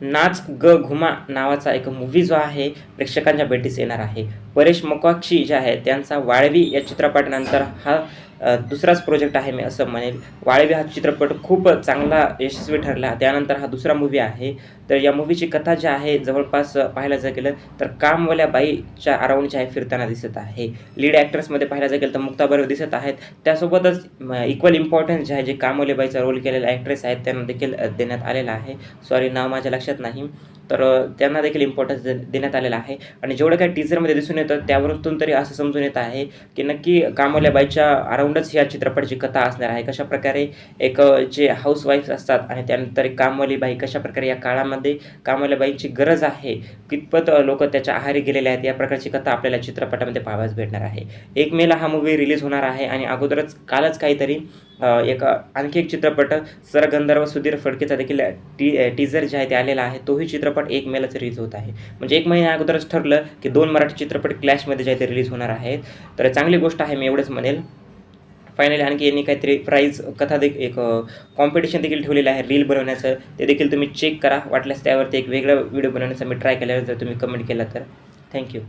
नाच ग घुमा नावाचा एक मूव्ही जो आहे प्रेक्षकांच्या भेटीस येणार आहे. परेश मकवाक्षी जे आहे त्यांचा वाळवी या चित्रपटानंतर हा दुसराच प्रोजेक्ट आहे मी असं म्हणेल. वाळवी हा चित्रपट खूप चांगला यशस्वी ठरला. त्यानंतर हा दुसरा मूवी आहे. तर या मूवीची कथा जी आहे जवळपास पाहायला जर गेलं तर कामवाल्या बाईच्या अराउंड आहे फिरताना दिसत आहे. लीड ॲक्टर्समध्ये पाहायला जर गेलं तर मुक्ता बर्वे दिसत आहेत. त्यासोबतच इक्वल इम्पॉर्टन्स जे आहे जे कामवाल्या बाईचा रोल केलेला ॲक्ट्रेस आहेत त्यांना देखील देण्यात आलेला आहे. सॉरी नाव माझ्या लक्षात नाही. तर त्यांना देखील इम्पॉर्टन्स दे देण्यात आलेला आहे. आणि जेवढं काही टीझरमध्ये दिसून येतं त्यावरून तरी असं समजून येत आहे की नक्की कामवल्या बाईच्या अराऊंडच या चित्रपटाची कथा असणार आहे. कशा प्रकारे एक जे जे वाईफ असतात आणि त्यानंतर एक कामवाली बाई कशा प्रकारे या काळामध्ये कामवाल्या बाईची गरज आहे कितपत लोक त्याच्या आहारी गेलेले आहेत या प्रकारची कथा आपल्याला चित्रपटामध्ये पाहावयास भेटणार आहे. एक मेला हा मूवी रिलीज होणार आहे आणि अगोदरच कालच काहीतरी एक आणखी एक चित्रपट सरगंधर्व सुधीर फडकेचा देखील टी टीझर जे आहे ते आलेला आहे तोही चित्रपट एक मेलाच रिलीज होत आहे. म्हणजे एक महिन्या अगोदरच ठरलं की दोन मराठी चित्रपट क्लॅशमध्ये जे ते रिलीज होणार आहेत. तर चांगली गोष्ट आहे मी एवढंच म्हणेल. फायनली आणखी यांनी काहीतरी प्राईज कथा देख एक कॉम्पिटिशन देखील ठेवलेलं आहे रील बनवण्याचं. ते देखील तुम्ही चेक करा. वाटल्यास त्यावरती एक वेगळा व्हिडिओ बनवण्याचा मी ट्राय केल्यावर जर तुम्ही कमेंट केला तर. थँक्यू